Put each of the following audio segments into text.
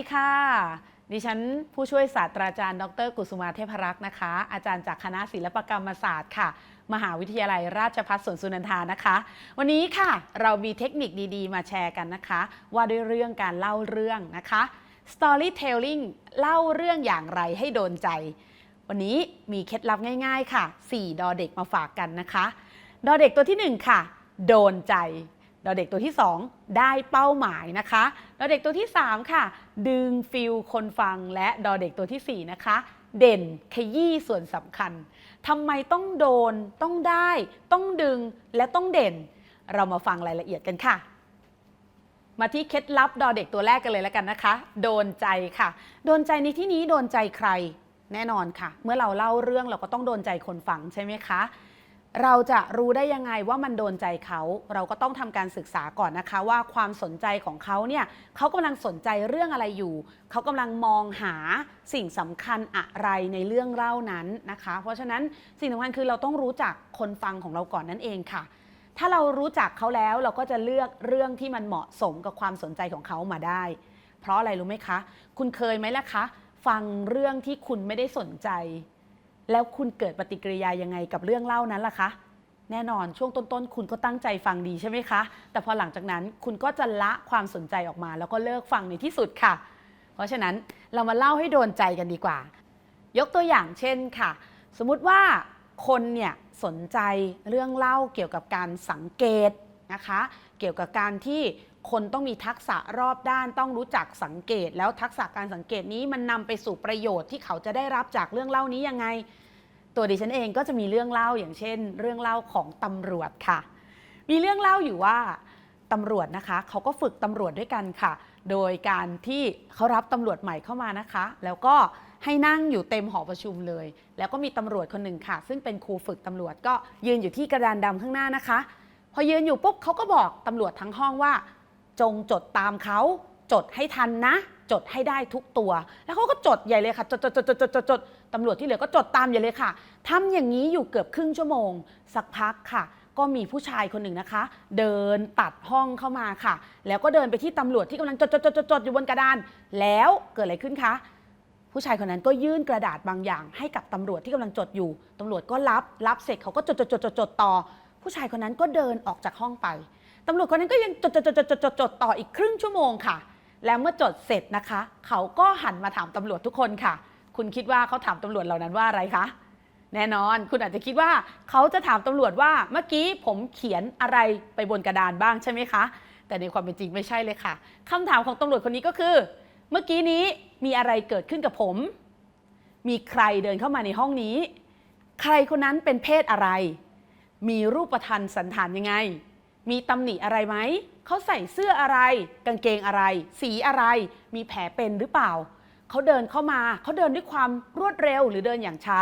ดีค่ะ ดิฉันผู้ช่วยศาสตราจารย์ ดร กุสุมาเทพรักษ์นะคะ อาจารย์จากคณะศิลปกรรมศาสตร์ค่ะ มหาวิทยาลัยราชภัฏสวนสุนันทานะคะ วันนี้ค่ะเรามีเทคนิคดีๆ มาแชร์กันนะคะ ว่าด้วยเรื่องการเล่าเรื่องนะคะ storytelling เล่าเรื่องอย่างไรให้โดนใจ วันนี้มีเคล็ดลับง่าย ๆ ค่ะ 4 ดอเด็กมาฝากกันนะคะ ดอเด็กตัวทีหนึ่1 ค่ะ โดนใจ ดอเด็กตัวที่ 2 ได้เป้าหมายนะคะดอเด็กตัวที่ 3 ค่ะ ดึงฟิลคนฟังและดอเด็กตัวทีสี่ 4 นะคะ เด่นขยี้ส่วนสำคัญทำไมต้องโดน ต้องได้ ต้องดึงและต้องเด่น เรามาฟังรายละเอียดกันค่ะ มาที่เคล็ดลับดอเด็กตัวแรกกันเลยแล้วกันนะคะ โดนใจค่ะ โดนใจในที่นี้โดนใจใครแน่นอนค่ะ เมื่อเราเล่าเรื่องเราก็ต้องโดนใจคนฟังใช่ไหมคะ เราจะรู้ได้ยังไงว่ามันโดนใจเขา เราก็ต้องทำการศึกษาก่อนนะคะ ว่าความสนใจของเขาเนี่ยเขากำลังสนใจเรื่องอะไรอยู่ เขากำลังมองหาสิ่งสำคัญอะไรในเรื่องเล่านั้นนะคะ เพราะฉะนั้นสิ่งสำคัญคือเราต้องรู้จักคนฟังของเราก่อนนั่นเองค่ะ ถ้าเรารู้จักเขาแล้วเราก็จะเลือกเรื่องที่มันเหมาะสมกับความสนใจของเขามาได้ เพราะอะไรรู้ไหมคะ คุณเคยไหมล่ะคะ ฟังเรื่องที่คุณไม่ได้สนใจ แล้วคุณเกิดปฏิกิริยายังไงกับเรื่องเล่านั้นล่ะคะ แน่นอนช่วงต้นๆ คุณก็ตั้งใจฟังดีใช่ไหมคะ แต่พอหลังจากนั้นคุณก็จะละความสนใจออกมา แล้วก็เลิกฟังในที่สุดค่ะ เพราะฉะนั้นเรามาเล่าให้โดนใจกันดีกว่า ยกตัวอย่างเช่นค่ะ สมมุติว่าคนเนี่ยสนใจเรื่องเล่าเกี่ยวกับการสังเกตนะคะ เกี่ยวกับการที่ คนต้องมีทักษะรอบด้านต้องรู้จักสังเกต แล้วทักษะการสังเกตนี้มันนำไปสู่ประโยชน์ที่เขาจะได้รับจากเรื่องเล่านี้ยังไง ตัวดิฉันเองก็จะมีเรื่องเล่าอย่างเช่น เรื่องเล่าของตำรวจค่ะ มีเรื่องเล่าอยู่ว่าตำรวจนะคะเขาก็ฝึกตำรวจด้วยกันค่ะ โดยการที่เขารับตำรวจใหม่เข้ามานะคะ แล้วก็ให้นั่งอยู่เต็มหอประชุมเลย แล้วก็มีตำรวจคนหนึ่งค่ะ ซึ่งเป็นครูฝึกตำรวจก็ยืนอยู่ที่กระดานดำข้างหน้านะคะ พอยืนอยู่ปุ๊บเขาก็บอกตำรวจทั้งห้องว่า จงจดตามเขา จดให้ทันนะ จดให้ได้ทุกตัว แล้วเขาก็จดใหญ่เลยค่ะ จดจดจดจดจดจดตำรวจที่เหลือก็จดตามใหญ่เลยค่ะทำอย่างนี้อยู่เกือบครึ่งชั่วโมง สักพักค่ะ ก็มีผู้ชายคนหนึ่งนะคะ เดินตัดห้องเข้ามาค่ะ แล้วก็เดินไปที่ตำรวจที่กำลังจดจดจดจดจดอยู่บนกระดาน แล้วเกิดอะไรขึ้นคะผู้ชายคนนั้นก็ยื่นกระดาษบางอย่าง ให้กับตำรวจที่กำลังจดอยู่ ตำรวจก็รับ รับเสร็จเขาก็จดจดจดจดจดต่อ ผู้ชายคนนั้นก็เดินออกจากห้องไป ตำรวจคนนั้นก็ยังจดจดจดจดจดต่ออีกครึ่งชั่วโมงค่ะ แล้วเมื่อจดเสร็จนะคะ เขาก็หันมาถามตำรวจทุกคนค่ะ คุณคิดว่าเขาถามตำรวจเหล่านั้นว่าอะไรคะแน่นอน คุณอาจจะคิดว่าเขาจะถามตำรวจว่าเมื่อกี้ผมเขียนอะไรไปบนกระดานบ้างใช่ไหมคะ แต่ในความเป็นจริงไม่ใช่เลยค่ะคำถามของตำรวจคนนี้ก็คือ เมื่อกี้นี้มีอะไรเกิดขึ้นกับผม มีใครเดินเข้ามาในห้องนี้ ใครคนนั้นเป็นเพศอะไร มีรูปพันสันฐานยังไง มีตำหนิอะไรไหม เขาใส่เสื้ออะไร กางเกงอะไร สีอะไร มีแผลเป็นหรือเปล่า เขาเดินเข้ามา เขาเดินด้วยความรวดเร็วหรือเดินอย่างช้า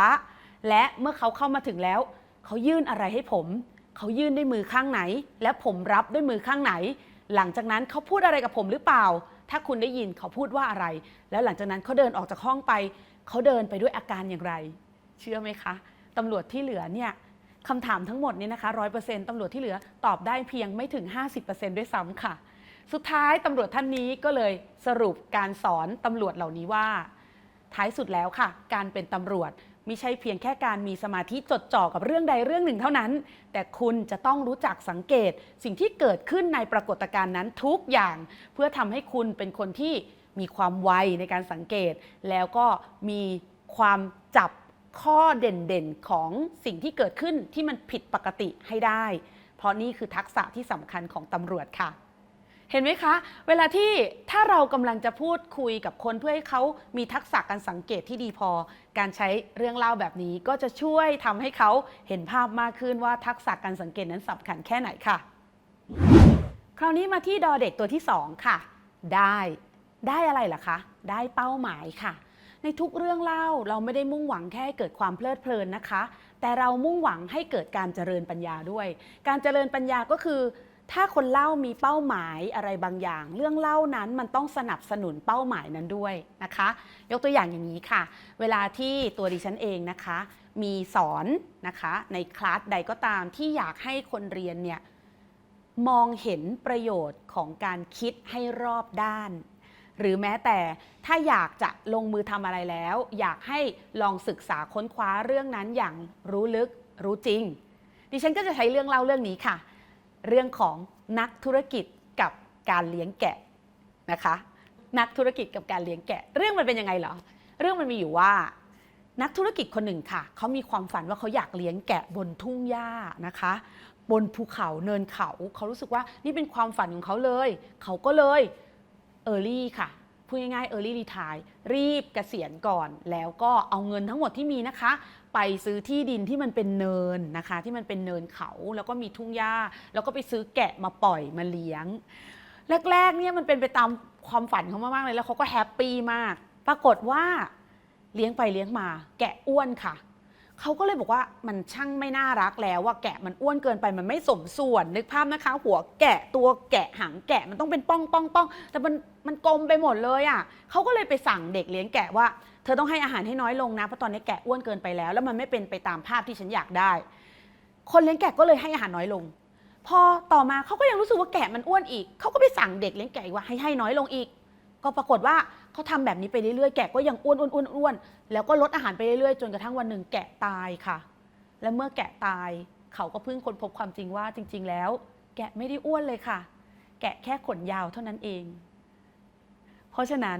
และเมื่อเขาเข้ามาถึงแล้ว เขายื่นอะไรให้ผม เขายื่นด้วยมือข้างไหน และผมรับด้วยมือข้างไหน หลังจากนั้นเขาพูดอะไรกับผมหรือเปล่า ถ้าคุณได้ยินเขาพูดว่าอะไร แล้วหลังจากนั้นเขาเดินออกจากห้องไป เขาเดินไปด้วยอาการอย่างไร เชื่อไหมคะตำรวจที่เหลือเนี่ย คำถามทั้งหมดนี้นะคะร้อยเปอร์เซ็นต์ตำรวจที่เหลือตอบได้เพียงไม่ถึง 50%ด้วยซ้ำค่ะ สุดท้ายตำรวจท่านนี้ก็เลยสรุปการสอนตำรวจเหล่านี้ว่า ท้ายสุดแล้วค่ะ การเป็นตำรวจไม่ใช่เพียงแค่การมีสมาธิจดจ่อกับเรื่องใดเรื่องหนึ่งเท่านั้น แต่คุณจะต้องรู้จักสังเกต สิ่งที่เกิดขึ้นในปรากฏการณ์นั้นทุกอย่าง เพื่อทำให้คุณเป็นคนที่มีความไวในการสังเกต แล้วก็มีความจับ ข้อเด่นๆของสิ่งที่เกิดขึ้นที่มันผิดปกติให้ได้ เพราะนี่คือทักษะที่สำคัญของตำรวจค่ะ เห็นไหมคะ เวลาที่ถ้าเรากำลังจะพูดคุยกับคนเพื่อให้เขามีทักษะการสังเกตที่ดีพอ การใช้เรื่องเล่าแบบนี้ก็จะช่วยทำให้เขาเห็นภาพมากขึ้นว่าทักษะการสังเกตนั้นสำคัญแค่ไหนค่ะ คราวนี้มาที่ดอเด็กตัวที่ 2 ค่ะ ได้ ได้อะไรล่ะคะ ได้เป้าหมายค่ะ ในทุกเรื่องเล่าเราไม่ได้มุ่งหวังแค่ให้เกิดความเพลิดเพลินนะคะ แต่เรามุ่งหวังให้เกิดการเจริญปัญญาด้วย การเจริญปัญญาก็คือ ถ้าคนเล่ามีเป้าหมายอะไรบางอย่าง เรื่องเล่านั้นมันต้องสนับสนุนเป้าหมายนั้นด้วยนะคะ ยกตัวอย่างอย่างนี้ค่ะ เวลาที่ตัวดิฉันเองนะคะ มีสอนนะคะในคลาสใดก็ตามที่อยากให้คนเรียนเนี่ยมองเห็นประโยชน์ของการคิดให้รอบด้าน หรือแม้แต่ถ้าอยากจะลงมือทำอะไรแล้ว อยากให้ลองศึกษาค้นคว้าเรื่องนั้นอย่างรู้ลึกรู้จริง ดิฉันก็จะใช้เรื่องเล่าเรื่องนี้ค่ะ เรื่องของนักธุรกิจกับการเลี้ยงแกะนะคะ นักธุรกิจกับการเลี้ยงแกะ เรื่องมันเป็นยังไงเหรอ เรื่องมันมีอยู่ว่า นักธุรกิจคนหนึ่งค่ะเขามีความฝันว่าเขาอยากเลี้ยงแกะบนทุ่งหญ้านะคะบนภูเขาเนินเขาเขารู้สึกว่านี่เป็นความฝันของเขาเลย เขาก็เลย เออร์ลี่ค่ะ พูดง่ายๆเออร์ลี่รีทายรีบเกษียณก่อน แล้วก็เอาเงินทั้งหมดที่มีนะคะ ไปซื้อที่ดินที่มันเป็นเนินนะคะ ที่มันเป็นเนินเขาแล้วก็มีทุ่งหญ้า แล้วก็ไปซื้อแกะมาปล่อยมาเลี้ยง แรกๆเนี่ยมันเป็นไปตามความฝันเขามากๆเลยแล้วเขาก็แฮปปี้มาก ปรากฏว่าเลี้ยงไปเลี้ยงมา แกะอ้วนค่ะ เขาก็เลยบอกว่ามันช่างไม่น่ารักแล้วว่าแกะมันอ้วนเกินไปมันไม่สมส่วน นึกภาพนะคะ หัวแกะตัวแกะหางแกะมันต้องเป็นป้องป้องป้องแต่มันมันกลมไปหมดเลยอะเขาก็เลยไปสั่งเด็กเลี้ยงแกะว่า เธอต้องให้อาหารให้น้อยลงนะเพราะตอนนี้แกะอ้วนเกินไปแล้ว แล้วมันไม่เป็นไปตามภาพที่ฉันอยากได้ คนเลี้ยงแกะก็เลยให้อาหารน้อยลง พอต่อมาเขาก็ยังรู้สึกว่าแกะมันอ้วนอีกเขาก็ไปสั่งเด็กเลี้ยงแกะว่าให้ให้น้อยลงอีก ก็ปรากฏว่าเขาทำแบบนี้ไปเรื่อยๆ แกะก็ยังอ้วนอ้วนอ้วนอ้วนแล้วก็ลดอาหารไปเรื่อยๆ จนกระทั่งวันหนึ่งแกะตายค่ะ และเมื่อแกะตายเขาก็เพิ่งค้นพบความจริงว่าจริง ๆ แล้ว แกะไม่ได้อ้วนเลยค่ะ แกะแค่ขนยาวเท่านั้นเอง เพราะฉะนั้น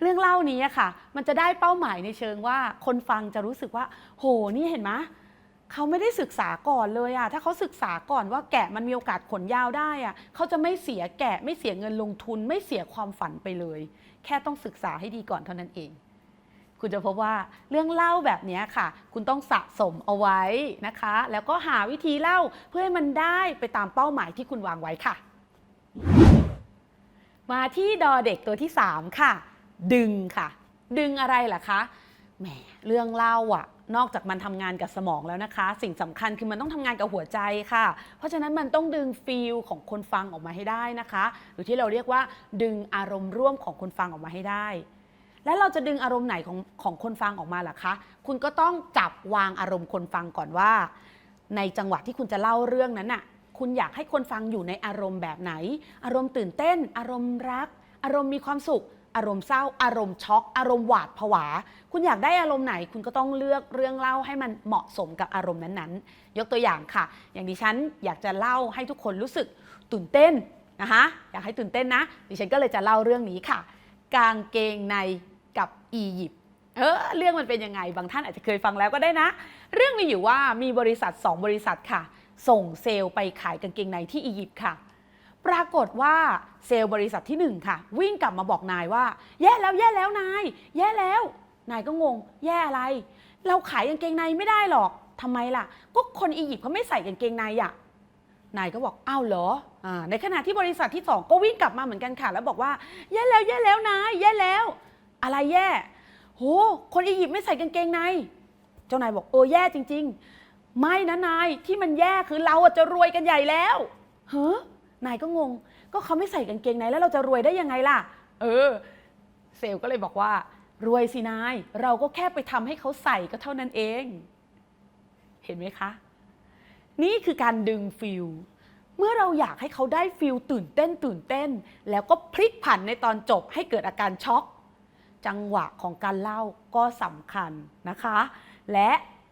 เรื่องเล่านี้ค่ะ มันจะได้เป้าหมายในเชิงว่าคนฟังจะรู้สึกว่า โห นี่เห็นไหม เขาไม่ได้ศึกษาก่อนเลยอะถ้าเขาศึกษาก่อนว่าแกะมันมีโอกาสขนยาวได้อะเขาจะไม่เสียแกะไม่เสียเงินลงทุน ไม่เสียความฝันไปเลย แค่ต้องศึกษาให้ดีก่อนเท่านั้นเอง คุณจะพบว่าเรื่องเล่าแบบนี้ค่ะ คุณต้องสะสมเอาไว้นะคะ แล้วก็หาวิธีเล่าเพื่อให้มันได้ไปตามเป้าหมายที่คุณวางไว้ค่ะ มาที่ดอเด็กตัวที่ 3 ค่ะ ดึงค่ะ ดึงอะไรล่ะคะแหมเรื่องเล่าอะ นอกจากมันทำงานกับสมองแล้วนะคะ สิ่งสำคัญคือมันต้องทำงานกับหัวใจค่ะ เพราะฉะนั้นมันต้องดึงฟีลของคนฟังออกมาให้ได้นะคะ หรือที่เราเรียกว่าดึงอารมณ์ร่วมของคนฟังออกมาให้ได้ และเราจะดึงอารมณ์ไหนของของคนฟังออกมาล่ะคะ คุณก็ต้องจับวางอารมณ์คนฟังก่อนว่า ในจังหวะที่คุณจะเล่าเรื่องนั้นน่ะคุณอยากให้คนฟังอยู่ในอารมณ์แบบไหน อารมณ์ตื่นเต้น อารมณ์รัก อารมณ์มีความสุข อารมณ์เศร้า อารมณ์ช็อก อารมณ์หวาดผวา คุณอยากได้อารมณ์ไหน คุณก็ต้องเลือกเรื่องเล่าให้มันเหมาะสมกับอารมณ์นั้นๆ ยกตัวอย่างค่ะ อย่างดิฉันอยากจะเล่าให้ทุกคนรู้สึกตื่นเต้นนะคะอยากให้ตื่นเต้นนะ ดิฉันก็เลยจะเล่าเรื่องนี้ค่ะ กางเกงในกับอียิปต์เออเรื่องมันเป็นยังไงบางท่านอาจจะเคยฟังแล้วก็ได้นะ เรื่องมีอยู่ว่ามีบริษัท 2 บริษัทค่ะ ส่งเซลล์ไปขายกางเกงในที่อียิปต์ค่ะ ปรากฏว่าเซลล์บริษัทที่ 1 ค่ะ วิ่งกลับมาบอกนายว่า แย่แล้วแย่แล้วนาย แย่แล้ว นายก็งง แย่อะไร เราขายกางเกงในไม่ได้หรอกทำไมล่ะ ก็คนอียิปต์เขาไม่ใส่กางเกงในอะนายก็บอกอ้าวเหรออในขณะที่บริษัทที่ 2 ก็วิ่งกลับมาเหมือนกันค่ะ แล้วบอกว่า แย่แล้วแย่แล้วนายแย่แล้ว อะไรแย่โหคนอียิปต์ไม่ใส่กางเกงใน เจ้านายบอกเออแย่จริง ๆ ไม่นะนายที่มันแย่คือเราจะรวยกันใหญ่แล้วเฮ้ นายก็งง ก็เขาไม่ใส่กางเกงในแล้วเราจะรวยได้ยังไงล่ะ เออ เซลก็เลยบอกว่า รวยสินาย เราก็แค่ไปทำให้เขาใส่ก็เท่านั้นเอง เห็นไหมคะ นี่คือการดึงฟิลเมื่อเราอยากให้เขาได้ฟิลตื่นเต้นตื่นเต้น แล้วก็พลิกผันในตอนจบให้เกิดอาการช็อก จังหวะของการเล่าก็สำคัญนะคะ และ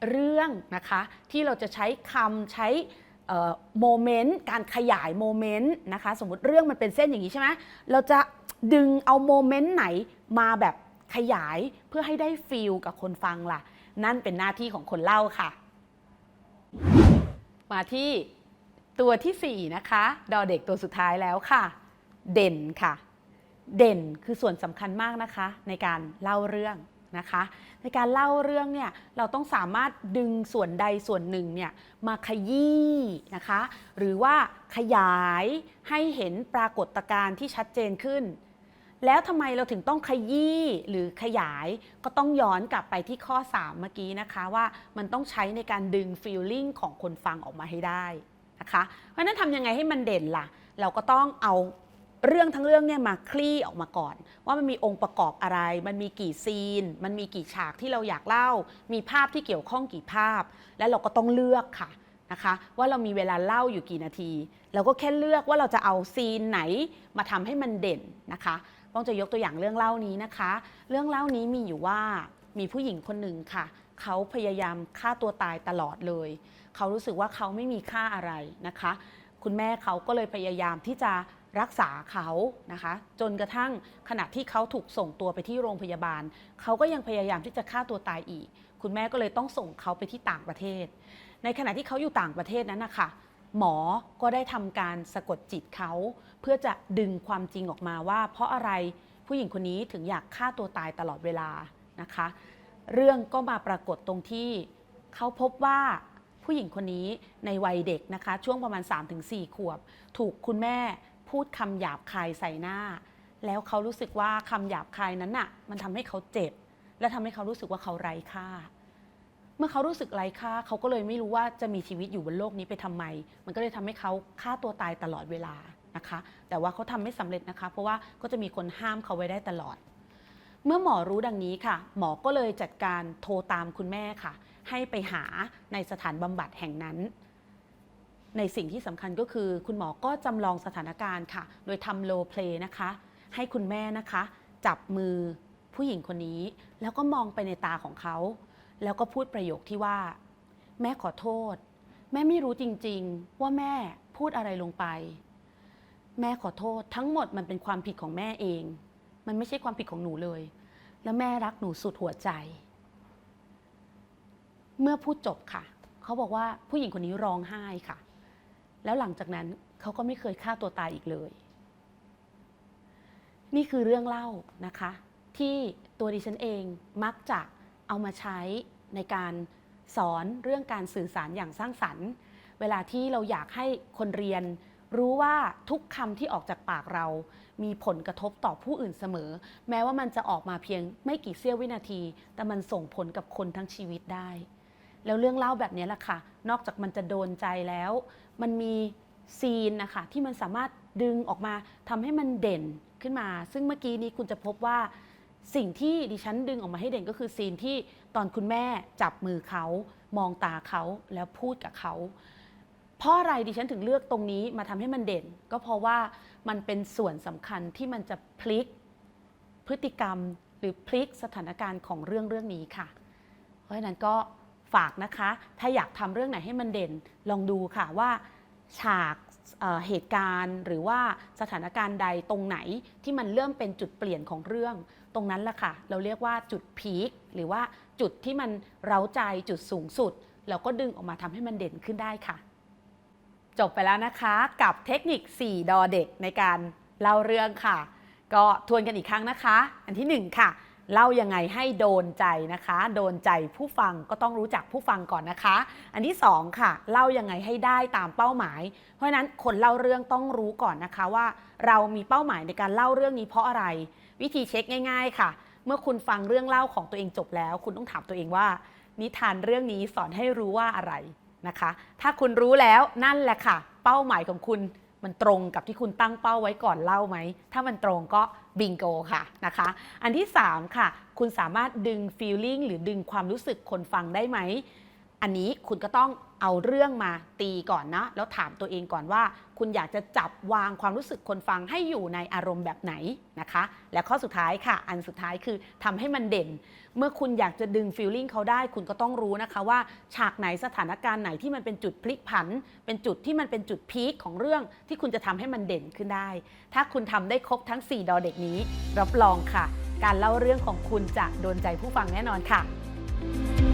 เรื่องนะคะที่เราจะใช้คำใช้ โมเมนต์การขยายโมเมนต์นะคะสมมติเรื่องมันเป็นเส้นอย่างนี้ใช่ไหมเราจะดึงเอาโมเมนต์ไหนมาแบบขยายเพื่อให้ได้ฟีลกับคนฟังล่ะ นั่นเป็นหน้าที่ของคนเล่าค่ะ มาที่ตัวที่ 4 นะคะ ดอเด็กตัวสุดท้ายแล้วค่ะ เด่นค่ะ เด่นคือส่วนสำคัญมากนะคะ ในการเล่าเรื่อง นะคะ ในการเล่าเรื่องเนี่ยเราต้องสามารถดึงส่วนใดส่วนหนึ่งเนี่ยมาขยี้นะคะ หรือว่าขยายให้เห็นปรากฏการณ์ที่ชัดเจนขึ้น แล้วทำไมเราถึงต้องขยี้หรือขยายก็ต้องย้อนกลับไปที่ข้อ 3 เมื่อกี้นะคะว่ามันต้องใช้ในการดึงฟีลลิ่งของคนฟังออกมาให้ได้นะคะ เพราะฉะนั้นทำยังไงให้มันเด่นล่ะ เราก็ต้องเอา เรื่องทั้งเรื่องเนี่ยมาคลี่ออกมาก่อน ว่ามันมีองค์ประกอบอะไร มันมีกี่ซีน มันมีกี่ฉากที่เราอยากเล่า มีภาพที่เกี่ยวข้องกี่ภาพ และเราก็ต้องเลือกค่ะนะคะว่าเรามีเวลาเล่าอยู่กี่นาที เราก็แค่เลือกว่าเราจะเอาซีนไหนมาทำให้มันเด่นนะคะต้องจะยกตัวอย่างเรื่องเล่านี้นะคะ เรื่องเล่านี้มีอยู่ว่ามีผู้หญิงคนหนึ่งค่ะ เขาพยายามฆ่าตัวตายตลอดเลย เขารู้สึกว่าเขาไม่มีค่าอะไรนะคะ คุณแม่เขาก็เลยพยายามที่จะ รักษาเขานะคะ จนกระทั่งขณะที่เขาถูกส่งตัวไปที่โรงพยาบาล เขาก็ยังพยายามที่จะฆ่าตัวตายอีก คุณแม่ก็เลยต้องส่งเขาไปที่ต่างประเทศ ในขณะที่เขาอยู่ต่างประเทศนั้นนะคะหมอก็ได้ทำการสะกดจิตเขา เพื่อจะดึงความจริงออกมาว่า เพราะอะไรผู้หญิงคนนี้ถึงอยากฆ่าตัวตายตลอดเวลานะคะ เรื่องก็มาปรากฏตรงที่เขาพบว่าผู้หญิงคนนี้ในวัยเด็กนะคะ ช่วงประมาณ 3-4 ขวบ ถูกคุณแม่ พูดคำหยาบคายใส่หน้า แล้วเขารู้สึกว่าคำหยาบคายนั้นน่ะ มันทำให้เขาเจ็บ และทำให้เขารู้สึกว่าเขาไร้ค่า เมื่อเขารู้สึกไร้ค่าเขาก็เลยไม่รู้ว่าจะมีชีวิตอยู่บนโลกนี้ไปทำไม มันก็เลยทำให้เขาฆ่าตัวตายตลอดเวลานะคะ แต่ว่าเขาทำไม่สำเร็จนะคะ เพราะว่าก็จะมีคนห้ามเขาไว้ได้ตลอด เมื่อหมอรู้ดังนี้ค่ะ หมอก็เลยจัดการโทรตามคุณแม่ค่ะ ให้ไปหาในสถานบำบัดแห่งนั้น ในสิ่งที่สำคัญก็คือ คุณหมอก็จำลองสถานการณ์ค่ะ โดยทำโลเพลย์นะคะ ให้คุณแม่นะคะ จับมือผู้หญิงคนนี้ แล้วก็มองไปในตาของเขา แล้วก็พูดประโยคที่ว่า แม่ขอโทษ แม่ไม่รู้จริงๆ ว่าแม่พูดอะไรลงไป แม่ขอโทษทั้งหมดมันเป็นความผิดของแม่เอง มันไม่ใช่ความผิดของหนูเลย แล้วแม่รักหนูสุดหัวใจ เมื่อพูดจบค่ะ เขาบอกว่าผู้หญิงคนนี้ร้องไห้ค่ะ แล้วหลังจากนั้นเขาก็ไม่เคยฆ่าตัวตายอีกเลย นี่คือเรื่องเล่านะคะ ที่ตัวดิฉันเองมักจะเอามาใช้ในการสอนเรื่องการสื่อสารอย่างสร้างสรรค์ เวลาที่เราอยากให้คนเรียนรู้ว่าทุกคำที่ออกจากปากเรา มีผลกระทบต่อผู้อื่นเสมอ แม้ว่ามันจะออกมาเพียงไม่กี่เสี้ยววินาที แต่มันส่งผลกับคนทั้งชีวิตได้ แล้วเรื่องเล่าแบบนี้แหละค่ะ นอกจากมันจะโดนใจแล้ว มันมีซีนนะคะที่มันสามารถดึงออกมาทำให้มันเด่นขึ้นมา ซึ่งเมื่อกี้นี้คุณจะพบว่า สิ่งที่ดิฉันดึงออกมาให้เด่นก็คือซีนที่ตอนคุณแม่จับมือเขามองตาเขาแล้วพูดกับเขาเพราะอะไรดิฉันถึงเลือกตรงนี้มาทำให้มันเด่น ก็เพราะว่ามันเป็นส่วนสำคัญที่มันจะพลิกพฤติกรรมหรือพลิกสถานการณ์ของเรื่องเรื่องนี้ค่ะ เพราะฉะนั้นก็ ฝากนะคะ ถ้าอยากทำเรื่องไหนให้มันเด่น ลองดูค่ะว่าฉากเเหตุการณ์หรือว่าสถานการณ์ใดตรงไหนที่มันเริ่มเป็นจุดเปลี่ยนของเรื่อง ตรงนั้นแหละค่ะ เราเรียกว่าจุดพีคหรือว่าจุดที่มันเร้าใจจุดสูงสุด เราก็ดึงออกมาทำให้มันเด่นขึ้นได้ค่ะ จบไปแล้วนะคะกับเทคนิค 4 ดอเด็กในการเล่าเรื่องค่ะ ก็ทวนกันอีกครั้งนะคะ อันที่ 1 ค่ะ เล่ายังไงให้โดนใจนะคะ โดนใจผู้ฟังก็ต้องรู้จักผู้ฟังก่อนนะคะ อันที่2ค่ะ เล่ายังไงให้ได้ตามเป้าหมาย เพราะฉะนั้นคนเล่าเรื่องต้องรู้ก่อนนะคะว่า เรามีเป้าหมายในการเล่าเรื่องนี้เพราะอะไร วิธีเช็คง่าย ๆ ค่ะ เมื่อคุณฟังเรื่องเล่าของตัวเองจบแล้ว คุณต้องถามตัวเองว่า นิทานเรื่องนี้สอนให้รู้ว่าอะไรนะคะ ถ้าคุณรู้แล้วนั่นแหละค่ะ เป้าหมายของคุณ มันตรงกับที่คุณตั้งเป้าไว้ก่อนเล่าไหม ถ้ามันตรงก็บิงโกค่ะนะคะ อันที่ 3 ค่ะ คุณสามารถดึงฟีลลิ่งหรือดึงความรู้สึกคนฟังได้ไหม อันนี้คุณก็ต้อง เอาเรื่องมาตีก่อนนะ แล้วถามตัวเองก่อนว่า คุณอยากจะจับวางความรู้สึกคนฟังให้อยู่ในอารมณ์แบบไหนนะคะ และข้อสุดท้ายค่ะ อันสุดท้ายคือทำให้มันเด่น เมื่อคุณอยากจะดึงฟีลลิ่งเขาได้ คุณก็ต้องรู้นะคะว่า ฉากไหนสถานการณ์ไหนที่มันเป็นจุดพลิกผัน เป็นจุดที่มันเป็นจุดพีคของเรื่องที่คุณจะทำให้มันเด่นขึ้นได้ ถ้าคุณทำได้ครบทั้ง 4 ดอเด็กนี้ รับรองค่ะ การเล่าเรื่องของคุณจะโดนใจผู้ฟังแน่นอนค่ะ